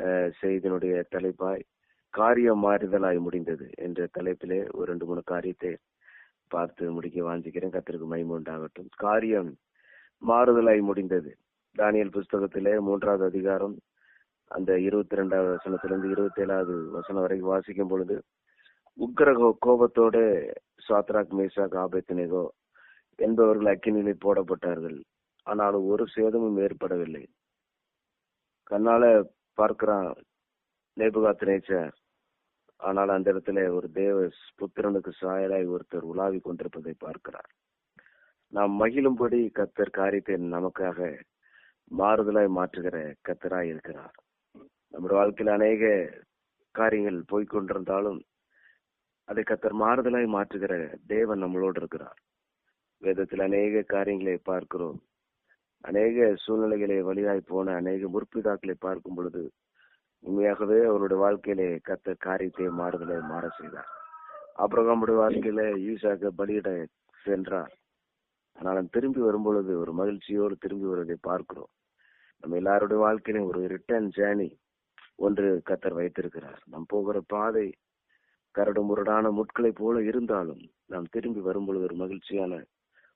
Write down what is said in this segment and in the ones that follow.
அஹ், செய்தியினுடைய தலைப்பாய் காரியம் மாறுதலாய் முடிந்தது என்ற தலைப்பிலே ஒரு ரெண்டு மூணு காரியத்தை பார்த்து முடிக்க வாஞ்சிக்கிறேன். கத்திற்கு மகிமை உண்டாகட்டும். காரியம் மாறுதலாய் முடிந்தது. தானியல் புஸ்தகத்திலே மூன்றாவது அதிகாரம் அந்த இருபத்தி ரெண்டாவது வசனத்திலிருந்து இருபத்தி ஏழாவது வசனம் வரைக்கும் வாசிக்கும் பொழுது உக்கிர கோ- கோபத்தோட சாத்ராக் மேசாக் ஆபத்தினேகோ என்பவர்கள் அக்கினியில் போடப்பட்டார்கள். ஆனால் ஒரு சேதமும் ஏற்படவில்லை. கண்ணால பார்க்கிறான் நேபுகாத் நேச்சர். ஆனால் அந்த இடத்துல ஒரு தேவ புத்திரனுக்கு சாயலாய் ஒருத்தர் உலாவி கொண்டிருப்பதை பார்க்கிறார். நாம் மகிழும்படி கத்தர் காரியத்தை நமக்காக மாறுதலாய் மாற்றுகிற கத்தராய் இருக்கிறார். நம்முடைய வாழ்க்கையில் அநேக காரியங்கள் போய்கொண்டிருந்தாலும் அதை கத்தர் மாறுதலாய் மாற்றுகிற தேவன் நம்மளோடு இருக்கிறார். வேதத்தில் அநேக காரியங்களை பார்க்கிறோம். அநேக சூழ்நிலைகளை வழியாய் போன அநேக முற்பிதாக்களை பார்க்கும் பொழுது உண்மையாகவே அவருடைய வாழ்க்கையிலே கத்த காரியத்தை மாறுதலை மாற செய்தார். அப்புறமுடைய வாழ்க்கையில ஈசாக்க பலியிட சென்றார். ஆனாலும் திரும்பி வரும்பொழுது ஒரு மகிழ்ச்சியோடு திரும்பி வருவதை பார்க்கிறோம். நம்ம எல்லாருடைய வாழ்க்கையிலும் ஒரு ரிட்டர்ன் ஜேர்னி ஒன்று கத்தர் வைத்திருக்கிறார். நாம் போகிற பாதை கரடு முரடான முட்களை போல இருந்தாலும் நாம் திரும்பி வரும்பொழுது ஒரு மகிழ்ச்சியான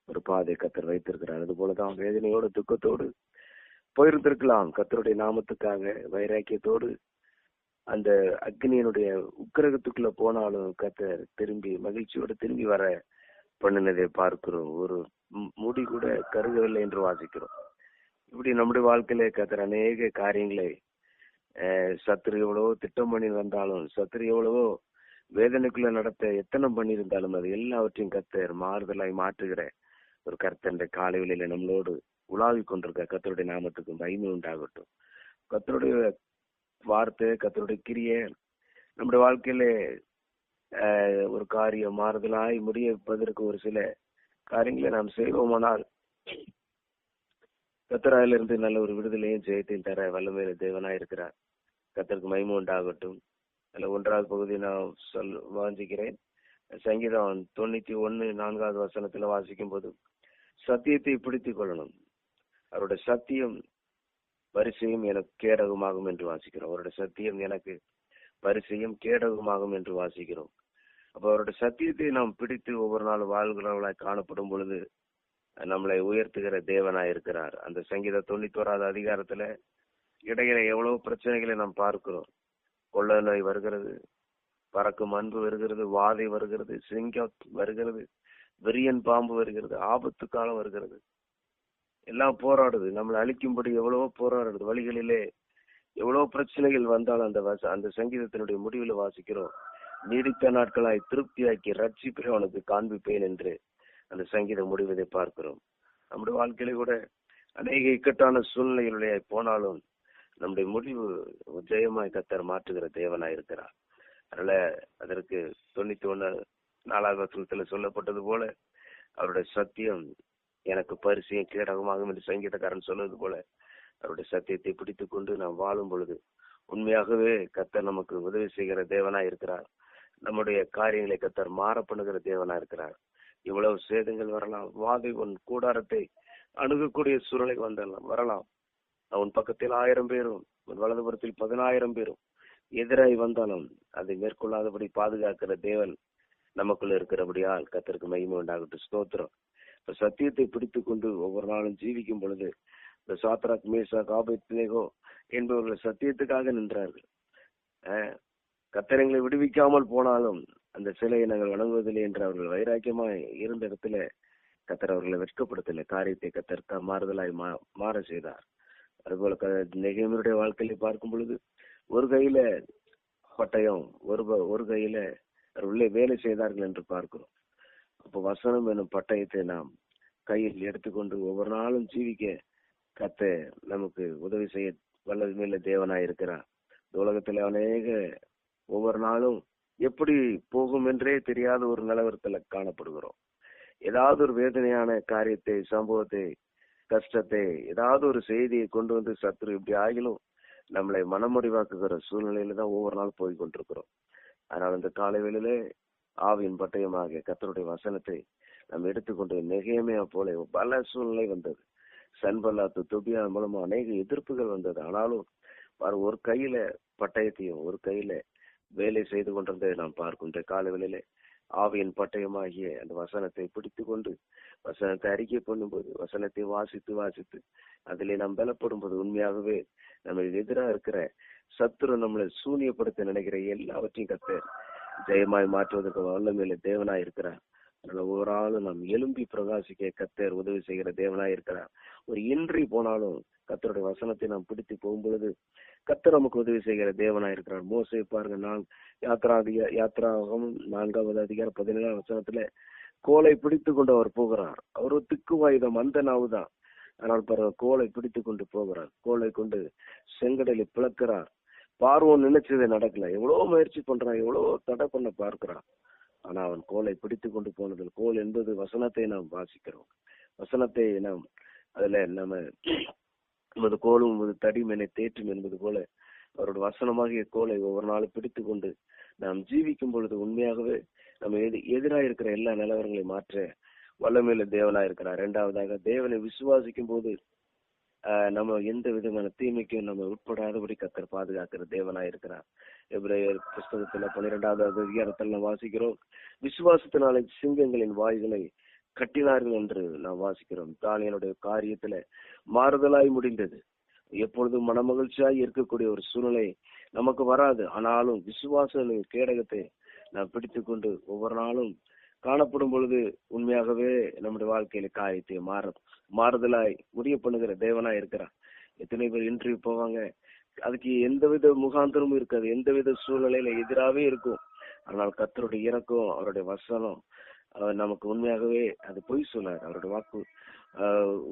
ஒரு பாதை கத்தர் வைத்திருக்கிறார். அது போலதான் வேதனையோடு துக்கத்தோடு போயிருந்திருக்கலாம். கத்தருடைய நாமத்துக்காக வைராக்கியத்தோடு அந்த அக்னியினுடைய உக்கிரகத்துக்குள்ள போனாலும் கத்தர் திரும்பி மகிழ்ச்சியோடு திரும்பி வர பண்ணினதை பார்க்கிறோம். ஒரு முடி கூட கருகவில்லை என்று வாசிக்கிறோம். இப்படி நம்முடைய வாழ்க்கையில கத்தர் அநேக காரியங்களை சத்துரு எவ்வளவோ திட்டம் பண்ணி வந்தாலும் சத்துரு எவ்வளவோ வேதனைக்குள்ள நடத்த எத்தனை பண்ணியிருந்தாலும் அது எல்லாவற்றையும் கத்தர் மாறுதலாய் மாற்றுகிற ஒரு கர்த்தன்ற காலை வேளையில நம்மளோடு உலாவி கொண்டிருக்க கத்தருடைய நாமத்துக்கு மகிமை உண்டாகட்டும். கத்தருடைய வார்த்தை கத்தருடைய கிரியை நம்முடைய வாழ்க்கையில ஆஹ், ஒரு காரியம் மாறுதலாய் முடிய வைப்பதற்கு ஒரு சில காரியங்களை நாம் செய்வோமானால் கத்தராயிலிருந்து நல்ல ஒரு விடுதலையும் ஜெயத்தையும் தர வல்லமையில தேவனாய் இருக்கிறார். கத்தருக்கு மகிமை உண்டாகட்டும். அதுல ஒன்றாவது பகுதி நான் சொல் வாஞ்சிக்கிறேன். சங்கீதம் தொண்ணூத்தி ஒன்னு நான்காவது வசனத்துல வாசிக்கும் போது சத்தியத்தை பிடித்துக் கொள்ளணும். அவருடைய சத்தியம் வரிசையும் எனக்கு கேடகமாகும் என்று வாசிக்கிறோம். அவருடைய சத்தியம் எனக்கு வரிசையும் கேடகமாகும் என்று வாசிக்கிறோம். அப்ப அவருடைய சத்தியத்தை நாம் பிடித்து ஒவ்வொரு நாள் வாழ்கிறவர்களாய் காணப்படும் பொழுது நம்மளை உயர்த்துகிற தேவனாய் இருக்கிறார். அந்த சங்கீத தொண்ணூத்தோராவது அதிகாரத்துல இடையில எவ்வளவு பிரச்சனைகளை நாம் பார்க்கிறோம். கொள்ள நோய் வருகிறது பறக்கும் அன்பு வருகிறது வாதை வருகிறது சிங்கம் வருகிறது வெறியன் பாம்பு வருகிறது ஆபத்து காலம் வருகிறது. எல்லாம் போராடுது. நம்மளை அழிக்கும்படி எவ்வளவோ போராடுறது வழிகளிலே எவ்வளவு பிரச்சனைகள் வந்தாலும் அந்த அந்த சங்கீதத்தினுடைய முடிவில் வாசிக்கிறோம். நீடித்த நாட்களாய் திருப்தியாக்கி ரட்சிப்பை அவனுக்கு காண்பிப்பேன் என்று அந்த சங்கீதம் முடிவதை பார்க்கிறோம். நம்முடைய வாழ்க்கையில கூட அநேக இக்கட்டான சூழ்நிலைகளுடைய போனாலும் நம்முடைய முடிவு ஜெயமாய் கத்தர் மாற்றுகிற தேவனாய் இருக்கிறார் அதனால அதற்கு தொண்ணூத்தி ஒன்னு நாலாவது வசனத்துல சொல்லப்பட்டது போல அவருடைய சத்தியம் எனக்கு பரிசையும் கீடகமாகும் என்று சங்கீதக்காரன் சொன்னது போல அவருடைய சத்தியத்தை பிடித்து கொண்டு நாம் வாழும் பொழுது உண்மையாகவே கத்தர் நமக்கு உதவி செய்கிற தேவனா இருக்கிறார். நம்முடைய காரியங்களை கத்தர் மாற பண்ணுகிற தேவனா இருக்கிறார். இவ்வளவு சேதங்கள் வரலாம். வாதை உன் கூடாரத்தை அணுகக்கூடிய சூழலை வந்தலாம் வரலாம். உன் பக்கத்தில் ஆயிரம் பேரும் உன் வலதுபுறத்தில் பதினாயிரம் பேரும் எதிராய் வந்தாலும் அதை மேற்கொள்ளாதபடி பாதுகாக்கிற தேவன் நமக்குள்ள இருக்கிறபடியால் கத்தருக்கு மகிமை உண்டாகட்டும். ஸ்தோத்திரம். இப்ப சத்தியத்தை பிடித்து கொண்டு ஒவ்வொரு நாளும் ஜீவிக்கும் பொழுது இந்த சாத்ராக் மேசா காபத்னேகோ என்பவர்கள் சத்தியத்துக்காக நின்றார்கள். கத்திரங்களை விடுவிக்காமல் போனாலும் அந்த சிலையை நாங்கள் வணங்குவதில்லை என்று அவர்கள் வைராக்கியமாய் இருந்த இடத்துல கத்தர் அவர்களை வெட்கப்படுத்தல. காரியத்தை கத்தர் மாறுதலாய் மா- மாற செய்தார். அதுபோல க- வாழ்க்கையில வாழ்க்கையை பார்க்கும் பொழுது ஒரு கையில பட்டயம் ஒரு ப- ஒரு கையில உள்ளே வேலை செய்தார்கள் என்று பார்க்கிறோம். அப்போ வசனம் எனும் பட்டயத்தை நாம் கையில் எடுத்துக்கொண்டு ஒவ்வொரு நாளும் ஜீவிக்க கத்த நமக்கு உதவி செய்ய வல்லது மேல தேவனாய் இருக்கிறார். இந்த உலகத்துல அநேக ஒவ்வொரு நாளும் எப்படி போகும் என்றே தெரியாத ஒரு நிலவரத்துல காணப்படுகிறோம். ஏதாவது ஒரு வேதனையான காரியத்தை சம்பவத்தை கஷ்டத்தை ஏதாவது ஒரு செய்தியை கொண்டு வந்து சத்ரு இப்படி ஆகிலும் நம்மளை மனமுடிவாக்குகிற சூழ்நிலையில தான் ஒவ்வொரு நாள் போய் கொண்டிருக்கிறோம். அதனால் இந்த காலை வேளையிலே ஆவியின் பட்டயமாக கத்தருடைய வசனத்தை நாம் எடுத்துக்கொண்டு நெகையமே போல பல சூழ்நிலை வந்தது. சன்பல்லாத்து துபியா மூலமா அநேக எதிர்ப்புகள் வந்தது. ஆனாலும் ஒரு கையில பட்டயத்தையும் ஒரு கையில வேலை செய்து கொண்டிருந்ததை நாம் பார்க்கும். இந்த காலவெளியிலே ஆவியின் பட்டயமாகிய அந்த வசனத்தை பிடித்து கொண்டு வசனத்தை அறிக்கை பண்ணும்போது வசனத்தை வாசித்து வாசித்து அதிலே நாம் பலப்படும் போது உண்மையாகவே நம்ம எதிராக இருக்கிற சத்துரு நம்மளை சூனியப்படுத்த நினைக்கிற எல்லாவற்றையும் கத்த ஜெயமாய் மாற்றுவதற்கு வல்லமையில தேவனாய் இருக்கிறார். அதனால ஆளும் நாம் எலும்பி பிரகாசிக்க கத்தர் உதவி செய்கிற தேவனாய் இருக்கிறார். ஒரு இன்றி போனாலும் கத்தருடைய வசனத்தை நாம் பிடித்து போகும்பொழுது கத்தர் நமக்கு உதவி செய்கிற தேவனாய் இருக்கிறார். மோசை பாருங்க நான் யாத்ரா அதிக யாத்ராகம் நான்காவது அதிகாரம் பதினேழாம் வசனத்துல கோலை பிடித்து கொண்டு அவர் போகிறார். அவர் திக்குவாயுதம் அந்த நாவுதான். ஆனால் பிறகு கோலை பிடித்து கொண்டு போகிறார். கோலை கொண்டு செங்கடலை பிளக்கிறார். பார்வோன் நினைச்சது நடக்கல. எவ்வளவு முயற்சி பண்றான் எவ்வளவு தடை பண்ண பார்க்கிறான். ஆனா அவன் கோலை பிடித்து கொண்டு போனதில் கோல் என்பது வசனத்தை நாம் வாசிக்கிறோம். வசனத்தை நாம் அதுல நம்ம நமது கோலும் உமது தடியும் என்னை தேற்றும் என்பது போல அவரோட வசனமாகிய கோலை ஒவ்வொரு நாளும் பிடித்து கொண்டு நாம் ஜீவிக்கும் பொழுது உண்மையாகவே நம்ம எது எதிராக இருக்கிற எல்லா நிலவரங்களையும் மாற்ற வல்லமையில தேவனா இருக்கிறார். இரண்டாவதாக தேவனை விசுவாசிக்கும் போது ஆஹ் நம்ம எந்த விதமான தீமைக்கும் நம்ம உட்படாதபடி கத்தர் பாதுகாக்கிற தேவனா இருக்கிறார். எப்ரேயர் புஸ்தகத்துல பன்னிரெண்டாவது அதிகாரத்தில் நாம் வாசிக்கிறோம். விசுவாசத்தினாலே சிங்கங்களின் வாய்களை கட்டினார்கள் என்று நாம் வாசிக்கிறோம். தானியனுடைய காரியத்துல மாறுதலாய் முடிந்தது. எப்பொழுதும் மனமகிழ்ச்சியாய் இருக்கக்கூடிய ஒரு சூழ்நிலை நமக்கு வராது. ஆனாலும் விசுவாச கேடகத்தை நாம் பிடித்து கொண்டு ஒவ்வொரு நாளும் காணப்படும் பொழுது உண்மையாகவே நம்முடைய வாழ்க்கையில காயத்தை மாற மாறுதலாய் முடிய பண்ணுகிற தேவனாய் இருக்கிறான் எத்தனை பேர் இன்டர்வியூ போவாங்க? அதுக்கு எந்தவித முகாந்திரமும் இருக்காது. எந்தவித சூழ்நிலையில எதிராகவே இருக்கும். ஆனால் கத்தருடைய இறக்கம் அவருடைய வசனம் அவர் நமக்கு உண்மையாகவே அது பொய் சொல்லாது அவருடைய வாக்கு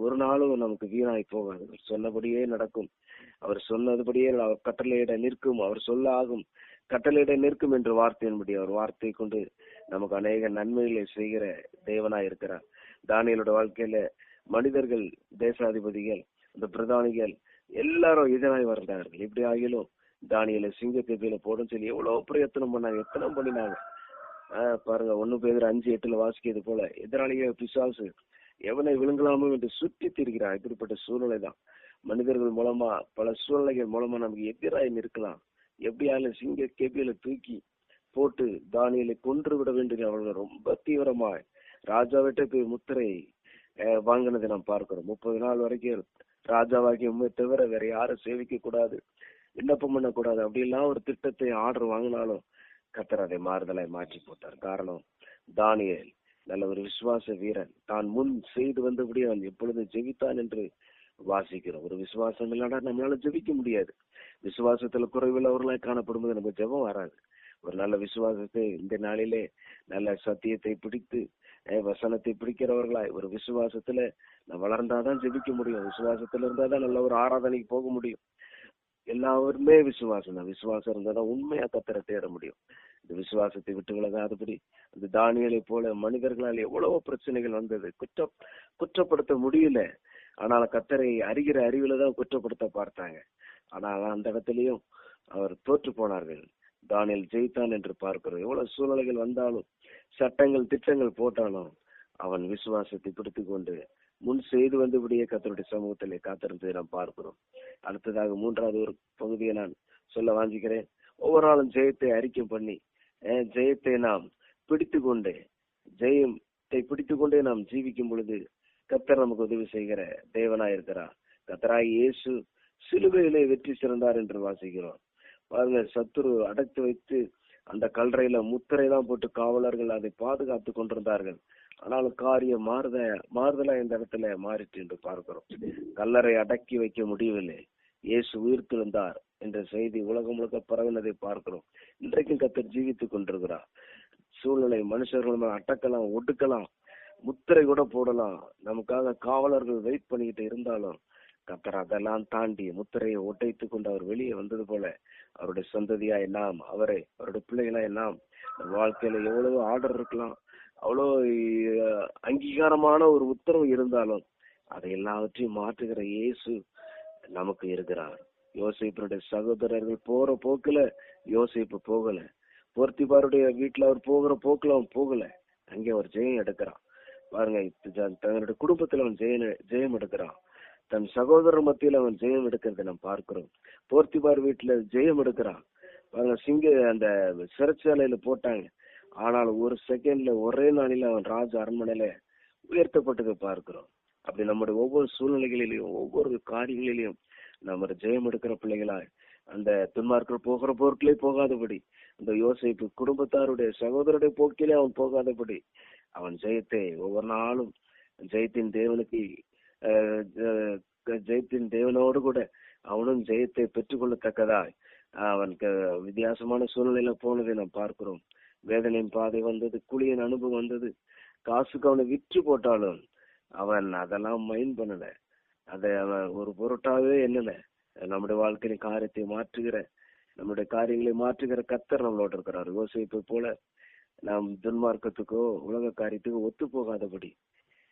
ஒரு நாளும் நமக்கு வீணாய் போகாது. சொன்னபடியே நடக்கும். அவர் சொன்னதுபடியே அவர் கட்டளையிட நிற்கும். அவர் சொல்ல ஆகும் கட்டளையிட நிற்கும் என்ற வார்த்தையின்படி அவர் வார்த்தை கொண்டு நமக்கு அநேக நன்மைகளை செய்கிற தேவனாய் இருக்கிறார். தானியலோட வாழ்க்கையில மனிதர்கள் தேசாதிபதிகள் இந்த பிரதானிகள் எல்லாரும் எதிராய் வர்றார்கள் இப்படி ஆகிலும் தானியல சிங்கத்தை போடும் சொல்லி எவ்வளவு பிரயத்தனம் பண்ணாங்க எத்தனை பண்ணினாங்க. பாருங்க ஒண்ணு பேர் அஞ்சு எட்டுல வாசிக்கிறது போல எதிராளிய பிசாசு எவனை விழுங்கலாமோ என்று சுற்றி திரிகிறான் இப்படிப்பட்ட சூழ்நிலை தான் மனிதர்கள் மூலமா பல சூழ்நிலைகள் மூலமா நமக்கு எதிராக நிற்கலாம். எப்படியாலும் சிங்க கேபியில தூக்கி போட்டு தானியலை கொன்று விட வேண்டும் அவர்கள் ரொம்ப தீவிரமாய். ராஜாவிட்ட போய் முத்திரை வாங்கினதை நாம் பார்க்கிறோம். முப்பது நாள் வரைக்கும் ராஜாவாகிய உண்மை தவிர வேற யாரும் சேவிக்க கூடாது விண்ணப்பம் பண்ணக்கூடாது. அப்படிலாம் ஒரு திட்டத்தை ஆர்டர் வாங்கினாலும் கத்தர் அதை மாறுதலாய் மாற்றி போட்டார். காரணம் தானியல் நல்ல ஒரு விசுவாச வீரன். தான் முன் செய்து வந்தபடி அவன் எப்பொழுதும் ஜெபித்தான் என்று வாசிக்கிறோம். ஒரு விசுவாசம் இல்லாடா நம்மளால ஜெபிக்க முடியாது. விசுவாசத்துல குறைவுள்ளவர்களாய் காணப்படும்போது நமக்கு ஜெபம் வராது. ஒரு நல்ல விசுவாசத்தை இந்த நாளிலே நல்ல சத்தியத்தை பிடித்து வசனத்தை பிடிக்கிறவர்களாய் ஒரு விசுவாசத்துல வளர்ந்தாதான் ஜெபிக்க முடியும். விசுவாசத்துல இருந்தாதான் நல்ல ஒரு ஆராதனைக்கு போக முடியும். எல்லாருமே விசுவாசம் தான். விசுவாசம் இருந்தாதான் உண்மையா கத்தரை தேட முடியும். இந்த விசுவாசத்தை விட்டு விலகாதபடி இந்த தானியலை போல மனிதர்களால் எவ்வளவோ பிரச்சனைகள் வந்தது. குற்றம் குற்றப்படுத்த முடியல. ஆனால் கத்தரை அறிகிற அறிவுல தான் குற்றப்படுத்த பார்த்தாங்க. ஆனால் அந்த இடத்திலையும் அவர் தோற்று போனார்கள். தானியல் ஜெயித்தான் என்று பார்க்கிறோம். எவ்வளவு சூழ்நிலைகள் வந்தாலும் சட்டங்கள் திட்டங்கள் போட்டாலும் அவன் விசுவாசத்தை பிடித்து கொண்டு முன் செய்து வந்தபடியே கத்தருடைய சமூகத்திலே காத்திருந்ததை நாம் பார்க்கிறோம். அடுத்ததாக மூன்றாவது ஒரு பகுதியை நான் சொல்ல வாஞ்சிக்கிறேன். ஒவ்வொரு நாளும் ஜெயத்தை அறிக்கை பண்ணி ஜெயத்தை நாம் பிடித்து கொண்டு ஜெயத்தை பிடித்து கொண்டே நாம் ஜீவிக்கும் பொழுது கத்தர் நமக்கு உதவி செய்கிற தேவனா இருக்கிறார் கத்தராய் இயேசு சிலுவையிலே வெற்றி சிறந்தார் என்று வாசிக்கிறோம். பாருங்க சத்துரு அடைத்து வைத்து அந்த கல்றையில முத்திரை தான் போட்டு காவலர்கள் அதை பாதுகாத்து கொண்டிருந்தார்கள். ஆனாலும் காரியம் மாறுத மாறுதலா இந்த இடத்துல மாறிட்டு என்று பார்க்கிறோம். கல்லறை அடக்கி வைக்க முடியவில்லை. இயேசு உயிர்த்திருந்தார் என்ற செய்தி உலகம் முழுக்க பரவினதை பார்க்கிறோம். இன்றைக்கும் கத்தர் ஜீவித்துக் கொண்டிருக்கிறார். சூழ்நிலை மனுஷர்கள் அட்டக்கலாம் ஒடுக்கலாம் முத்திரை கூட போடலாம். நமக்காக காவலர்கள் வெயிட் பண்ணிக்கிட்டு இருந்தாலும் கத்தர் அதெல்லாம் தாண்டி முத்திரையை ஒட்டைத்துக் கொண்டு அவர் வெளியே வந்தது போல அவருடைய சந்ததியாய் எல்லாம் அவரை அவருடைய பிள்ளைகளா எல்லாம் வாழ்க்கையில எவ்வளவு ஆர்டர் இருக்கலாம் அவ்வளோ அங்கீகாரமான ஒரு உத்தரவு இருந்தாலும் அதை எல்லாவற்றையும் மாற்றுகிற இயேசு நமக்கு இருக்கிறார். யோசிப்பனுடைய சகோதரர்கள் போற போக்குல யோசிப்பு போகல. போர்த்திபாருடைய வீட்டுல அவர் போகிற போக்குல அவன் போகல. அங்கே அவர் ஜெயம் எடுக்கிறான். பாருங்க தன்னுடைய குடும்பத்துல அவன் ஜெயம் ஜெயம் எடுக்கிறான். தன் சகோதரர் மத்தியில் அவன் ஜெயம் எடுக்கிறதை நாம் பார்க்கிறோம். போர்த்திபார் வீட்டுல ஜெயம் எடுக்கிறான். அவங்க சிங்க அந்த சிறைச்சாலையில போட்டாங்க. ஆனால் ஒரு செகண்ட்ல ஒரே நாளில அவன் ராஜ அரண்மனையில உயர்த்தப்பட்டதை பார்க்கிறோம். அப்படி நம்முடைய ஒவ்வொரு சூழ்நிலைகளிலையும் ஒவ்வொரு காரியங்களிலையும் நம்ம ஜெயம் எடுக்கிற பிள்ளைகளாய் அந்த துன்மார்கள் போகிற போர்க்களே போகாதபடி அந்த யோசிப்பு குடும்பத்தாருடைய சகோதரருடைய போக்கிலே அவன் போகாதபடி அவன் ஜெயத்தை ஒவ்வொரு நாளும் ஜெயத்தின் தேவனுக்கு ஜெயத்தின் தேவனோடு கூட அவனும் ஜெயத்தை பெற்றுக்கொள்ளத்தக்கதாய் அவனுக்கு வித்தியாசமான சூழ்நிலையில போனதை நாம் பார்க்கிறோம் வேதனையின் பாதை வந்தது குழியின் அனுபவம் வந்தது காசுக்கு அவனை விற்று போட்டாலும் அவன் அதெல்லாம் மைண்ட் பண்ணல அதை அவன் ஒரு பொருட்டாவே என்னல நம்முடைய வாழ்க்கையின் காரியத்தை மாற்றுகிற நம்முடைய காரியங்களை மாற்றுகிற கத்தர் நம்மளோட இருக்கிறார் யோசிப்பை போல நாம் துன்மார்க்கத்துக்கோ உலக காரியத்துக்கோ ஒத்து போகாதபடி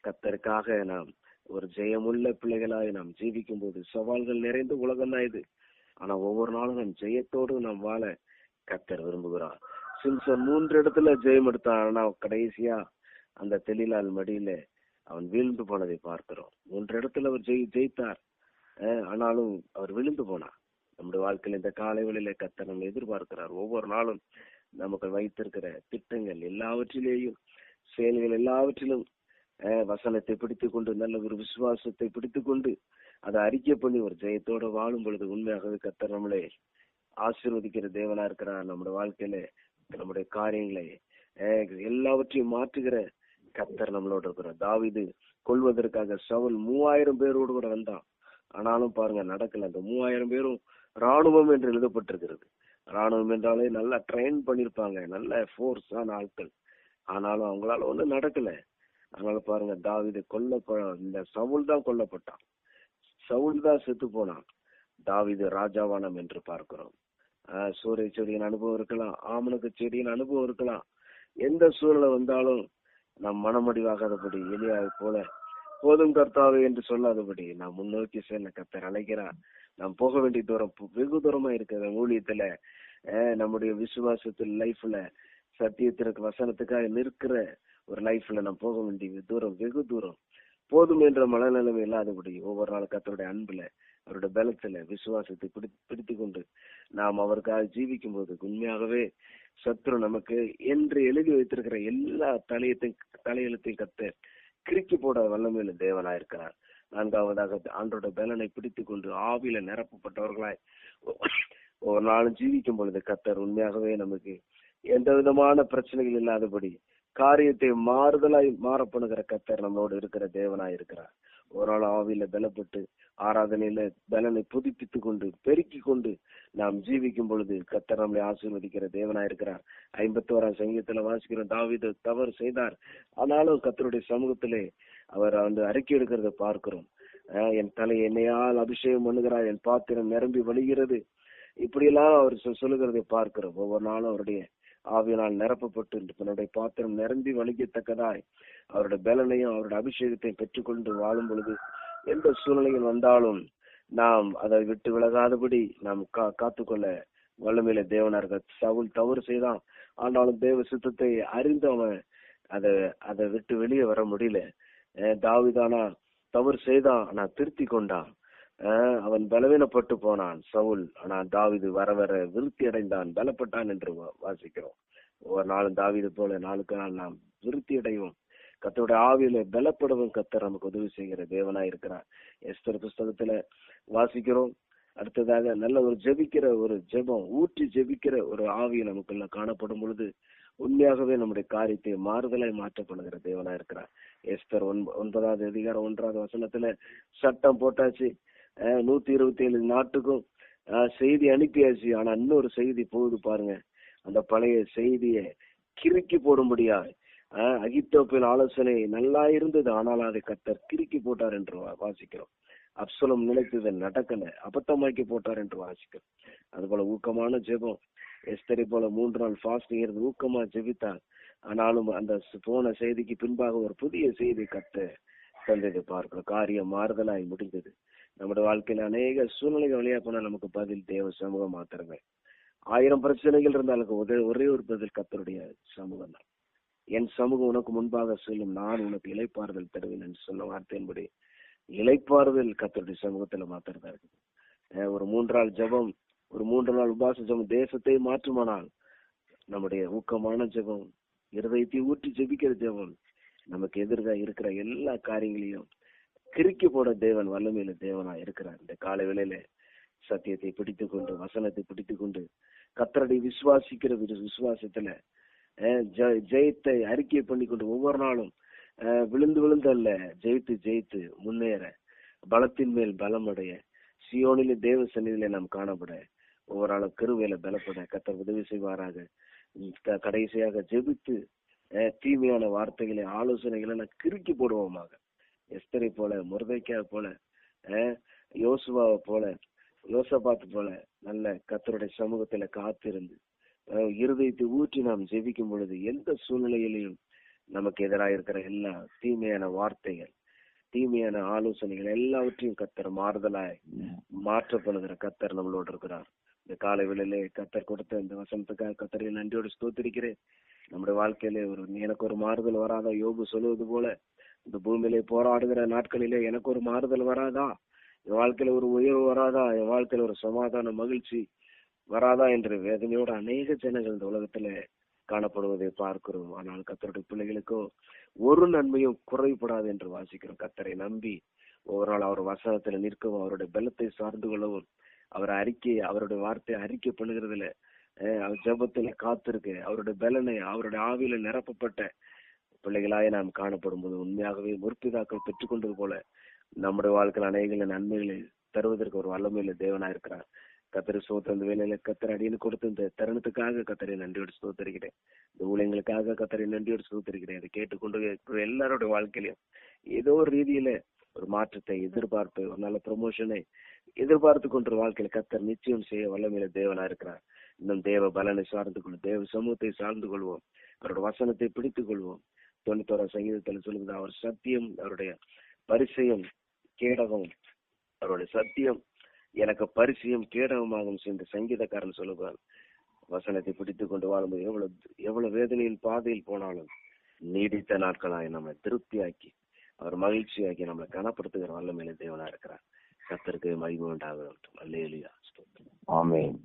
கத்தருக்காக நாம் ஒரு ஜெயமுள்ள பிள்ளைகளாய் நாம் ஜீவிக்கும் போது சவால்கள் நிறைந்த உலகம் தான் இது. ஆனா ஒவ்வொரு நாளும் நம் ஜெயத்தோடு நாம் வாழ கத்தர் விரும்புகிறார். சிம்சன் மூன்று இடத்துல ஜெயம் எடுத்தான். ஆனா கடைசியா அந்த தெளிலால் மடியில அவன் வீழ்ந்து போனதை பார்க்கிறோம். மூன்று இடத்துல அவர் ஜெயி ஜெயித்தார். ஆனாலும் அவர் விழுந்து போனார். நம்முடைய வாழ்க்கையில் இந்த காலை வேளையில கத்தர் நம்ம எதிர்பார்க்கிறார். ஒவ்வொரு நாளும் நமக்கு வைத்திருக்கிற திட்டங்கள் எல்லாவற்றிலேயும் செயல்கள் எல்லாவற்றிலும் வசனத்தை பிடித்து கொண்டு நல்ல ஒரு விசுவாசத்தை பிடித்து கொண்டு அதை அறிக்கை பண்ணி ஒரு ஜெயத்தோட வாழும் பொழுது உண்மையாகவே கத்தர் நம்மளே ஆசீர்வதிக்கிற தேவனா இருக்கிறார் நம்முடைய வாழ்க்கையில நம்முடைய காரியங்களை எல்லாவற்றையும் மாற்றுகிற கத்தர் நம்மளோட இருக்கிறார். தாவிது கொள்வதற்காக சவுல் மூவாயிரம் பேரோடு கூட வந்தான். ஆனாலும் பாருங்க நடக்கல. அந்த மூவாயிரம் பேரும் ராணுவம் என்று எழுதப்பட்டிருக்கிறது. ராணுவம் என்றாலே நல்லா ட்ரெயின் பண்ணிருப்பாங்க. நல்ல ஃபோர்ஸான ஆட்கள். ஆனாலும் அவங்களால ஒண்ணும் நடக்கல. அதனால பாருங்க தாவிது கொல்ல இந்த சவுல் தான் கொல்லப்பட்டான். சவுல் தான் செத்து போனான். தாவிது ராஜாவானம் என்று பார்க்கிறோம். சூரிய செடியின் அனுபவம் இருக்கலாம் ஆமனுக்கு செடியின் அனுபவம் இருக்கலாம். எந்த சூழ்நிலை வந்தாலும் நம் மனமடிவாகாதபடி எலியாவை போல போதும் கர்த்தாவே என்று சொல்லாதபடி நாம் முன்னோக்கி செல்ல கத்தர் அழைக்கிறார். நாம் போக வேண்டிய தூரம் வெகு தூரமா இருக்கிற ஊழியத்துல. நம்முடைய விசுவாசத்தில் லைஃப்ல சத்தியத்திற்கு வசனத்துக்காக நிற்கிற ஒரு லைஃப்ல நான் போக வேண்டிய தூரம் வெகு தூரம். போதும் என்ற மனநிலைமை இல்லாதபடி ஒவ்வொரு நாள் கத்தருடைய அன்புல அவருடைய பலத்துல விசுவாசத்தை பிடி பிடித்து கொண்டு நாம் அவருக்காக ஜீவிக்கும் போது உண்மையாகவே சத்ரு நமக்கு என்று எழுதி வைத்திருக்கிற எல்லா தலையத்தையும் தலையெழுத்தையும் கத்த கிறுக்கி போட வல்லமையில தேவனா இருக்கிறார். நான்காவதாக ஆண்டோட பலனை பிடித்து கொண்டு ஆவியில நிரப்பப்பட்டவர்களாய் ஒரு நாளும் ஜீவிக்கும் பொழுது கத்தர் உண்மையாகவே நமக்கு எந்த விதமான பிரச்சனைகள் இல்லாதபடி காரியத்தை மாறுதலாய் மாறப்பணுகிற கத்தர் நம்மளோட இருக்கிற தேவனாய் இருக்கிறார். ஒரு நாள் ஆவியில பலப்பட்டு ஆராதனையில பலனை புதுப்பித்து கொண்டு பெருக்கி கொண்டு நாம் ஜீவிக்கும் பொழுது கத்தர் நம்மளை ஆசீர்வதிக்கிற தேவனாய் இருக்கிறார். ஐம்பத்தி ஓராம் சங்கீதத்துல வாசிக்கிற தாவித தவறு செய்தார். ஆனாலும் கத்தருடைய சமூகத்திலே அவர் வந்து அறிக்கை எடுக்கிறத பார்க்கிறோம். என் தலை என்னையால் அபிஷேகம் பண்ணுகிறார் என் பாத்திரம் நிரம்பி வழிகிறது. இப்படியெல்லாம் அவர் சொல்லுகிறதை பார்க்கிறோம். ஒவ்வொரு நாளும் அவருடைய ஆவியினால் நிரப்பப்பட்டு தன்னுடைய பாத்திரம் நிரம்பி வலிக்கத்தக்கதாய் அவருடைய பலனையும் அவருடைய அபிஷேகத்தையும் பெற்றுக்கொண்டு வாழும் பொழுது எந்த சூழ்நிலையில் வந்தாலும் நாம் அதை விட்டு விலகாதபடி நாம் கா காத்துக்கொள்ள வல்லமையில தேவனார்கள். சவுல் தவறு செய்தான். ஆனாலும் தேவ சித்தத்தை அறிந்து அவன் அதை அதை விட்டு வெளியே வர முடியல. தாவிதானா தவறு செய்தான். ஆனா திருத்தி கொண்டான். அவன் பலவீனப்பட்டு போனான் சவுல். ஆனால் தாவிது வர வர விருத்தி அடைந்தான் பலப்பட்டான் என்று வா- வாசிக்கிறோம். ஒவ்வொரு நாளும் தாவிது போல நாளுக்கு நாள் நாம் விருத்தி அடைவோம் கத்தோட ஆவியில பலப்படவும் கத்தர் நமக்கு உதவி செய்கிற தேவனா இருக்கிறார். எஸ்தர் புஸ்தகத்துல வாசிக்கிறோம். அடுத்ததாக நல்ல ஒரு ஜெபிக்கிற ஒரு ஜெபம் ஊற்றி ஜெபிக்கிற ஒரு ஆவி நமக்குள்ள காணப்படும் பொழுது உண்மையாகவே நம்முடைய காரியத்தை மாறுதலாய் மாற்றப்படுகிற தேவனா இருக்கிறார். எஸ்தர் ஒன்ப- ஒன்பதாவது அதிகாரம் ஒன்றாவது வசனத்துல சட்டம் போட்டாச்சு. நூத்தி இருபத்தி ஏழு நாட்டுக்கும் செய்தி அனுப்பியாச்சு. ஆனா இன்னொரு செய்தி போகுது பாருங்க. அந்த பழைய செய்தியை கிறுக்கி போடும்படியா? அகித்தோப்பின் ஆலோசனை நல்லா இருந்தது. ஆனால் அதை கத்தர் கிறுக்கி போட்டார் என்று வா- வாசிக்கிறோம். அப்சலம் நினைத்தது நடக்கல. அபத்தமாக்கி போட்டார் என்று வாசிக்கிறோம். அதுபோல ஊக்கமான ஜெபம். எஸ்தரி போல மூன்று நாள் ஃபாஸ்டிங் இருந்து ஊக்கமா ஜெபித்தார். ஆனாலும் அந்த போன செய்திக்கு பின்பாக ஒரு புதிய செய்தி கத்த தந்தது. பார்க்கிறோம் காரியம் மாறுதலாய் முடிந்தது. நம்முடைய வாழ்க்கையில அநேக சூழ்நிலைகள் வழியா போனா நமக்கு பதில் தேவ சமூகம் மாத்திரமே ஆயிரம் பிரச்சனைகள் இருந்தாலும் ஒரே ஒரே ஒரு பதில் கத்தருடைய சமூகம் தான். என் சமூகம் உனக்கு முன்பாக செல்லும் நான் உனக்கு இலைப்பாறுதல் தருவேன் என்று சொன்ன வார்த்தையின்படி இலைப்பாறுதல் கத்தருடைய சமூகத்துல மாத்திரதான் இருக்குது. ஒரு மூன்று நாள் ஜெபம் ஒரு மூன்று நாள் உபாச ஜெபம் தேசத்தை மாற்றுமானால் நம்முடைய ஊக்கமான ஜெபம் இருதயத்தை ஊற்றி ஜெபிக்கிற ஜெபம் நமக்கு எதிராக இருக்கிற எல்லா காரியங்களையும் கிறுக்கி போட தேவன் வல்லமையில தேவனா இருக்கிறார். இந்த காலை வேளையில சத்தியத்தை பிடித்து கொண்டு வசனத்தை பிடித்து கொண்டு கத்தரடி விசுவாசிக்கிற விசுவாசத்துல ஜெயத்தை அறிக்கை பண்ணி கொண்டு ஒவ்வொரு நாளும் விழுந்து விழுந்து அல்ல ஜெயித்து ஜெயித்து முன்னேற பலத்தின் மேல் பலம் அடைய சியோனில தேவ சந்நிதியிலே நாம் காணப்பட ஒவ்வொரு நாளும் கருவேல பலப்பட கத்தர் உதவி செய்வாராக. க- கடைசியாக ஜெபித்து தீமையான வார்த்தைகளை ஆலோசனைகளை நான் கிறுக்கி போடுவோமாக. எஸ்தரை போல முருதைக்கா போல அஹ், யோசுவாவை போல யோசபாத்து போல நல்ல கத்தருடைய சமூகத்துல காத்திருந்து இருதயத்தை ஊற்றி நாம் ஜெபிக்கும் பொழுது எந்த சூழ்நிலையிலையும் நமக்கு எதிராக இருக்கிற எல்லா தீமையான வார்த்தைகள் தீமையான ஆலோசனைகள் எல்லாவற்றையும் கத்தர் மாறுதலாய் மாற்றப்படுகிற கத்தர் நம்மளோடு இருக்கிறார். இந்த காலை வேளையிலே கத்தர் கொடுத்த இந்த வசனத்துக்காக கத்தரை நன்றியோடு ஸ்தோத்திருக்கிறேன். நம்முடைய வாழ்க்கையிலே ஒரு எனக்கு ஒரு மாறுதல் வராத யோபு சொல்லுவது போல இந்த பூமியிலே போராடுகிற நாட்களிலே எனக்கு ஒரு மாறுதல் வராதா? என் வாழ்க்கையில ஒரு உயர்வு வராதா? என் வாழ்க்கையில ஒரு சமாதான மகிழ்ச்சி வராதா? என்ற வேதனையோட அநேக ஜனங்கள் இந்த உலகத்துல காணப்படுவதை பார்க்கிறோம். ஆனால் கத்தருடைய பிள்ளைகளுக்கோ ஒரு நன்மையும் குறைபடாது என்று வாசிக்கிறோம். கத்தரை நம்பி ஒவ்வொரு நாள் அவர் வசனத்துல நிற்கவும் அவருடைய பலத்தை சார்ந்து கொள்ளவும் அவர் அறிக்கை அவருடைய வார்த்தை அறிக்கை பண்ணுகிறதுல அஹ், அவர் காத்திருக்கு அவருடைய பலனை அவருடைய ஆவியில நிரப்பப்பட்ட பிள்ளைகளாய் நாம் காணப்படும் போது உண்மையாகவே முற்பிதாக்கள் பெற்றுக்கொண்டது போல நம்முடைய வாழ்க்கையில் அநேக நன்மைகளை தருவதற்கு ஒரு வல்லமையில தேவனா இருக்கிறார். கத்தரி சோத்திர அந்த வேலையில கத்திர அடின்னு கொடுத்த இந்த தருணத்துக்காக கத்தரை நன்றியோடு சோத்தரிக்கிறேன் இந்த ஊழியங்களுக்காக கத்தரை நன்றியோடு சோத்தரிக்கிறேன் இதை கேட்டுக்கொண்டு இருக்கிற எல்லாருடைய வாழ்க்கையிலும் ஏதோ ஒரு ரீதியில ஒரு மாற்றத்தை எதிர்பார்ப்பு ஒரு நல்ல ப்ரொமோஷனை எதிர்பார்த்து கொண்ட வாழ்க்கையில கத்தர் நிச்சயம் செய்ய வல்லமையில தேவனா இருக்கிறார். இன்னும் தேவ பலனை சார்ந்து கொள்வோம் தேவ சமூகத்தை சார்ந்து கொள்வோம். அவரோட வசனத்தை பிடித்துக் கொள்வோம். தொண்ணூத்தோரா சங்கீதத்தில் சொல்லுது அவர் சத்தியம் அவருடைய பரிசயம் கேடகம் அவருடைய சத்தியம் எனக்கு பரிசயம் கேடகமாகும் சென்ற சங்கீதக்காரன் சொல்லுவார் வசனத்தை பிடித்துக் கொண்டு வாழும்போது எவ்வளவு எவ்வளவு வேதனையின் பாதையில் போனாலும் நீடித்த நாட்களாய் நம்மை திருப்தியாக்கி அவர் மகிழ்ச்சியாக்கி நம்மளை கனப்படுத்துகிற வல்லமையில தேவனா இருக்கிறார். கத்தருக்கு மகிமை உண்டாகட்டும். அல்லேலியா. ஆமென்.